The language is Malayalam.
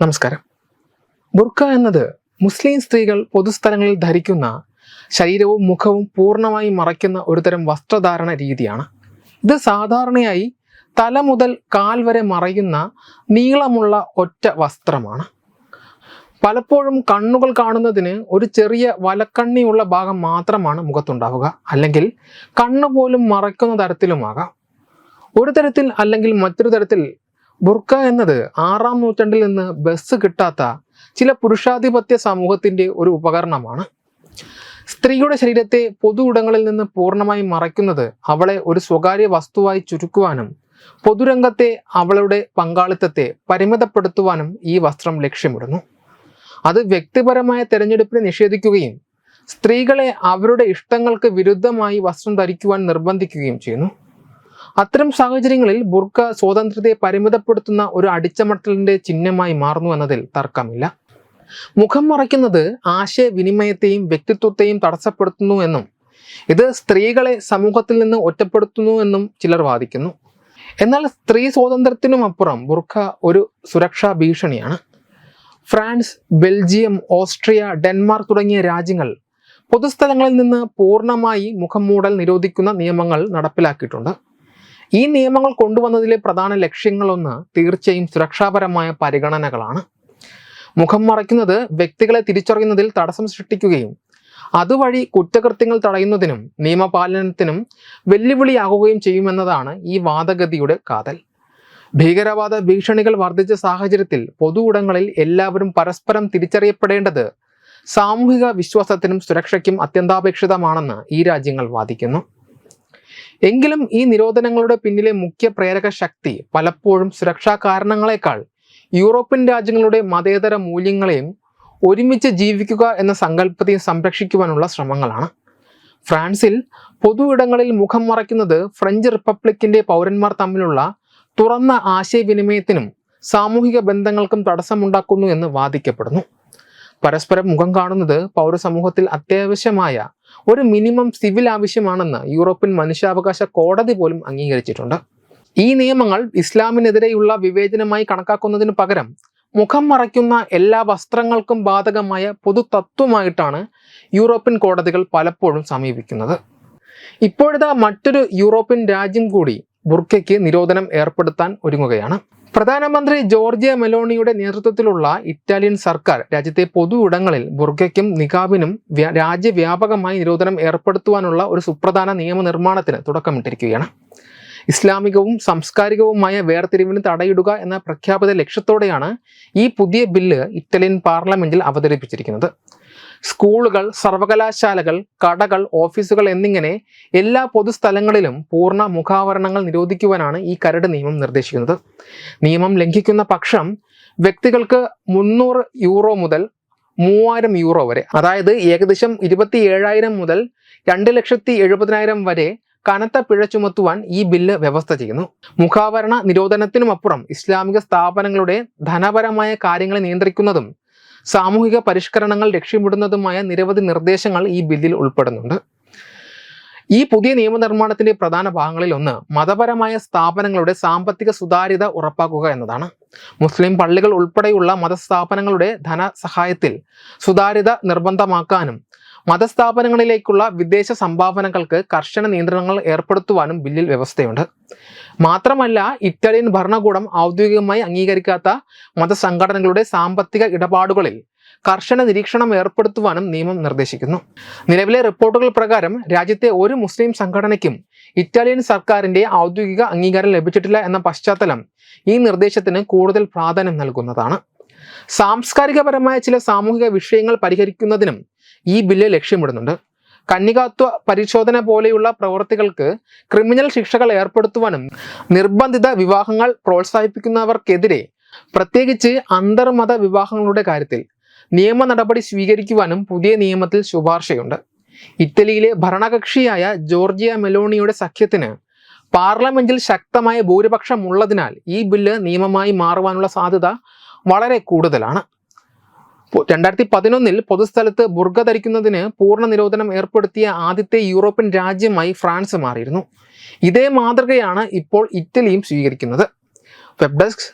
നമസ്കാരം. ബുർഖ എന്നത് മുസ്ലിം സ്ത്രീകൾ പൊതുസ്ഥലങ്ങളിൽ ധരിക്കുന്ന ശരീരവും മുഖവും പൂർണമായി മറയ്ക്കുന്ന ഒരുതരം വസ്ത്രധാരണ രീതിയാണ്. ഇത് സാധാരണയായി തല മുതൽ കാൽ വരെ മറയുന്ന നീളമുള്ള ഒറ്റ വസ്ത്രമാണ്. പലപ്പോഴും കണ്ണുകൾ കാണുന്നതിന് ഒരു ചെറിയ വലക്കണ്ണിയുള്ള ഭാഗം മാത്രമാണ് മുഖത്തുണ്ടാവുക. അല്ലെങ്കിൽ കണ്ണുപോലും മറയ്ക്കുന്ന തരത്തിലുമാകാം. ഒരു തരത്തിൽ അല്ലെങ്കിൽ മറ്റൊരു തരത്തിൽ ബുർക്ക എന്നത് ആറാം നൂറ്റാണ്ടിൽ നിന്ന് ബസ് കിട്ടാത്ത ചില പുരുഷാധിപത്യ സമൂഹത്തിന്റെ ഒരു ഉപകരണമാണ്. സ്ത്രീയുടെ ശരീരത്തെ പൊതു ഇടങ്ങളിൽ നിന്ന് പൂർണമായി മറയ്ക്കുന്നത് അവളെ ഒരു സ്വകാര്യ വസ്തുവായി ചുരുക്കുവാനും പൊതുരംഗത്തെ അവളുടെ പങ്കാളിത്തത്തെ പരിമിതപ്പെടുത്തുവാനും ഈ വസ്ത്രം ലക്ഷ്യമിടുന്നു. അത് വ്യക്തിപരമായ തെരഞ്ഞെടുപ്പിനെ നിഷേധിക്കുകയും സ്ത്രീകളെ അവരുടെ ഇഷ്ടങ്ങൾക്ക് വിരുദ്ധമായി വസ്ത്രം ധരിക്കുവാൻ നിർബന്ധിക്കുകയും ചെയ്യുന്നു. അത്തരം സാഹചര്യങ്ങളിൽ ബുർക്ക സ്വാതന്ത്ര്യത്തെ പരിമിതപ്പെടുത്തുന്ന ഒരു അടിച്ചമർത്തലിന്റെ ചിഹ്നമായി മാറുന്നു എന്നതിൽ തർക്കമില്ല. മുഖം മറയ്ക്കുന്നത് ആശയവിനിമയത്തെയും വ്യക്തിത്വത്തെയും തടസ്സപ്പെടുത്തുന്നു എന്നും ഇത് സ്ത്രീകളെ സമൂഹത്തിൽ നിന്ന് ഒറ്റപ്പെടുത്തുന്നു എന്നും ചിലർ വാദിക്കുന്നു. എന്നാൽ സ്ത്രീ സ്വാതന്ത്ര്യത്തിനും അപ്പുറം ബുർഖ ഒരു സുരക്ഷാ ഭീഷണിയാണ്. ഫ്രാൻസ് ബെൽജിയം ഓസ്ട്രിയ ഡെൻമാർക്ക് തുടങ്ങിയ രാജ്യങ്ങൾ പൊതുസ്ഥലങ്ങളിൽ നിന്ന് പൂർണമായി മുഖം മൂടൽ നിരോധിക്കുന്ന നിയമങ്ങൾ നടപ്പിലാക്കിയിട്ടുണ്ട്. ഈ നിയമങ്ങൾ കൊണ്ടുവന്നതിലെ പ്രധാന ലക്ഷ്യങ്ങളൊന്ന് തീർച്ചയായും സുരക്ഷാപരമായ പരിഗണനകളാണ്. മുഖം മറയ്ക്കുന്നത് വ്യക്തികളെ തിരിച്ചറിയുന്നതിൽ തടസ്സം സൃഷ്ടിക്കുകയും അതുവഴി കുറ്റകൃത്യങ്ങൾ തടയുന്നതിനും നിയമപാലനത്തിനും വെല്ലുവിളിയാകുകയും ചെയ്യുമെന്നതാണ് ഈ വാദഗതിയുടെ കാതൽ. ഭീകരവാദ ഭീഷണികൾ വർദ്ധിച്ച സാഹചര്യത്തിൽ പൊതു ഇടങ്ങളിൽ എല്ലാവരും പരസ്പരം തിരിച്ചറിയപ്പെടേണ്ടത് സാമൂഹിക വിശ്വാസത്തിനും സുരക്ഷയ്ക്കും അത്യന്താപേക്ഷിതമാണെന്ന് ഈ രാജ്യങ്ങൾ വാദിക്കുന്നു. എങ്കിലും ഈ നിരോധനങ്ങളുടെ പിന്നിലെ മുഖ്യ പ്രേരക ശക്തി പലപ്പോഴും സുരക്ഷാ കാരണങ്ങളെക്കാൾ യൂറോപ്യൻ രാജ്യങ്ങളുടെ മതേതര മൂല്യങ്ങളെയും ഒരുമിച്ച് ജീവിക്കുക എന്ന സങ്കല്പത്തെയും സംരക്ഷിക്കുവാനുള്ള ശ്രമങ്ങളാണ്. ഫ്രാൻസിൽ പൊതു ഇടങ്ങളിൽ മുഖം മറയ്ക്കുന്നത് ഫ്രഞ്ച് റിപ്പബ്ലിക്കിന്റെ പൗരന്മാർ തമ്മിലുള്ള തുറന്ന ആശയവിനിമയത്തിനും സാമൂഹിക ബന്ധങ്ങൾക്കും തടസ്സമുണ്ടാക്കുന്നു എന്ന് വാദിക്കപ്പെടുന്നു. പരസ്പരം മുഖം കാണുന്നത് പൗരസമൂഹത്തിൽ അത്യാവശ്യമായ ഒരു മിനിമം സിവിൽ ആവശ്യമാണെന്ന് യൂറോപ്യൻ മനുഷ്യാവകാശ കോടതി പോലും അംഗീകരിച്ചിട്ടുണ്ട്. ഈ നിയമങ്ങൾ ഇസ്ലാമിനെതിരെയുള്ള വിവേചനമായി കണക്കാക്കുന്നതിന് പകരം മുഖം മറയ്ക്കുന്ന എല്ലാ വസ്ത്രങ്ങൾക്കും ബാധകമായ പൊതു തത്വമായിട്ടാണ് യൂറോപ്യൻ കോടതികൾ പലപ്പോഴും സമീപിക്കുന്നത്. ഇപ്പോഴത്തെ മറ്റൊരു യൂറോപ്യൻ രാജ്യം കൂടി ബുർക്കയ്ക്ക് നിരോധനം ഏർപ്പെടുത്താൻ ഒരുങ്ങുകയാണ്. പ്രധാനമന്ത്രി ജോർജിയ മെലോണിയുടെ നേതൃത്വത്തിലുള്ള ഇറ്റാലിയൻ സർക്കാർ രാജ്യത്തെ പൊതു ഇടങ്ങളിൽ ബുർഗയ്ക്കും നികാബിനും രാജ്യവ്യാപകമായി നിരോധനം ഏർപ്പെടുത്തുവാനുള്ള ഒരു സുപ്രധാന നിയമനിർമ്മാണത്തിന് തുടക്കമിട്ടിരിക്കുകയാണ്. ഇസ്ലാമികവും സാംസ്കാരികവുമായ വേർതിരിവിന് തടയിടുക എന്ന പ്രഖ്യാപിത ലക്ഷ്യത്തോടെയാണ് ഈ പുതിയ ബില്ല് ഇറ്റാലിയൻ പാർലമെന്റിൽ അവതരിപ്പിച്ചിരിക്കുന്നത്. സ്കൂളുകൾ സർവകലാശാലകൾ കടകൾ ഓഫീസുകൾ എന്നിങ്ങനെ എല്ലാ പൊതുസ്ഥലങ്ങളിലും പൂർണ മുഖാവരണങ്ങൾ നിരോധിക്കുവാനാണ് ഈ കരട് നിയമം നിർദ്ദേശിക്കുന്നത്. നിയമം ലംഘിക്കുന്ന പക്ഷം വ്യക്തികൾക്ക് മുന്നൂറ് യൂറോ മുതൽ മൂവായിരം യൂറോ വരെ അതായത് ഏകദേശം ഇരുപത്തി ഏഴായിരം മുതൽ രണ്ട് ലക്ഷത്തി എഴുപതിനായിരം വരെ കനത്ത പിഴ ചുമത്തുവാൻ ഈ ബില്ല് വ്യവസ്ഥ ചെയ്യുന്നു. മുഖാവരണ നിരോധനത്തിനുമപ്പുറം ഇസ്ലാമിക സ്ഥാപനങ്ങളുടെ ധനപരമായ കാര്യങ്ങളെ നിയന്ത്രിക്കുന്നതും സാമൂഹിക പരിഷ്കരണങ്ങൾ ലക്ഷ്യമിടുന്നതുമായ നിരവധി നിർദ്ദേശങ്ങൾ ഈ ബില്ലിൽ ഉൾപ്പെടുന്നുണ്ട്. ഈ പുതിയ നിയമനിർമ്മാണത്തിന്റെ പ്രധാന ഭാഗങ്ങളിൽ ഒന്ന് മതപരമായ സ്ഥാപനങ്ങളുടെ സാമ്പത്തിക സുതാര്യത ഉറപ്പാക്കുക എന്നതാണ്. മുസ്ലിം പള്ളികൾ ഉൾപ്പെടെയുള്ള മതസ്ഥാപനങ്ങളുടെ ധനസഹായത്തിൽ സുതാര്യത നിർബന്ധമാക്കാനും മതസ്ഥാപനങ്ങളിലേക്കുള്ള വിദേശ സംഭാവനകൾക്ക് കർശന നിയന്ത്രണങ്ങൾ ഏർപ്പെടുത്തുവാനും ബില്ലിൽ വ്യവസ്ഥയുണ്ട്. മാത്രമല്ല ഇറ്റാലിയൻ ഭരണകൂടം ഔദ്യോഗികമായി അംഗീകരിക്കാത്ത മതസംഘടനകളുടെ സാമ്പത്തിക ഇടപാടുകളിൽ കർശന നിരീക്ഷണം ഏർപ്പെടുത്തുവാനും നിയമം നിർദ്ദേശിക്കുന്നു. നിലവിലെ റിപ്പോർട്ടുകൾ പ്രകാരം രാജ്യത്തെ ഒരു മുസ്ലിം സംഘടനയ്ക്കും ഇറ്റാലിയൻ സർക്കാരിന്റെ ഔദ്യോഗിക അംഗീകാരം ലഭിച്ചിട്ടില്ല എന്ന പശ്ചാത്തലം ഈ നിർദ്ദേശത്തിന് കൂടുതൽ പ്രാധാന്യം നൽകുന്നതാണ്. സാംസ്കാരികപരമായ ചില സാമൂഹിക വിഷയങ്ങൾ പരിഹരിക്കുന്നതിനും ഈ ബില്ല് ലക്ഷ്യമിടുന്നുണ്ട്. കന്യകാത്വ പരിശോധന പോലെയുള്ള പ്രവൃത്തികൾക്ക് ക്രിമിനൽ ശിക്ഷകൾ ഏർപ്പെടുത്തുവാനും നിർബന്ധിത വിവാഹങ്ങൾ പ്രോത്സാഹിപ്പിക്കുന്നവർക്കെതിരെ പ്രത്യേകിച്ച് അന്തർമത വിവാഹങ്ങളുടെ കാര്യത്തിൽ നിയമ നടപടി സ്വീകരിക്കുവാനും പുതിയ നിയമത്തിൽ ശുപാർശയുണ്ട്. ഇറ്റലിയിലെ ഭരണകക്ഷിയായ ജോർജിയ മെലോണിയുടെ സഖ്യത്തിന് പാർലമെന്റിൽ ശക്തമായ ഭൂരിപക്ഷം ഉള്ളതിനാൽ ഈ ബില്ല് നിയമമായി മാറുവാനുള്ള സാധ്യത വളരെ കൂടുതലാണ്. രണ്ടായിരത്തി പതിനൊന്നിൽ പൊതുസ്ഥലത്ത് ബുർഗ ധരിക്കുന്നതിന് പൂർണ നിരോധനം ഏർപ്പെടുത്തിയ ആദ്യത്തെ യൂറോപ്യൻ രാജ്യമായി ഫ്രാൻസ് മാറിയിരുന്നു. ഇതേ മാതൃകയാണ് ഇപ്പോൾ ഇറ്റലിയും സ്വീകരിക്കുന്നത്. Web desk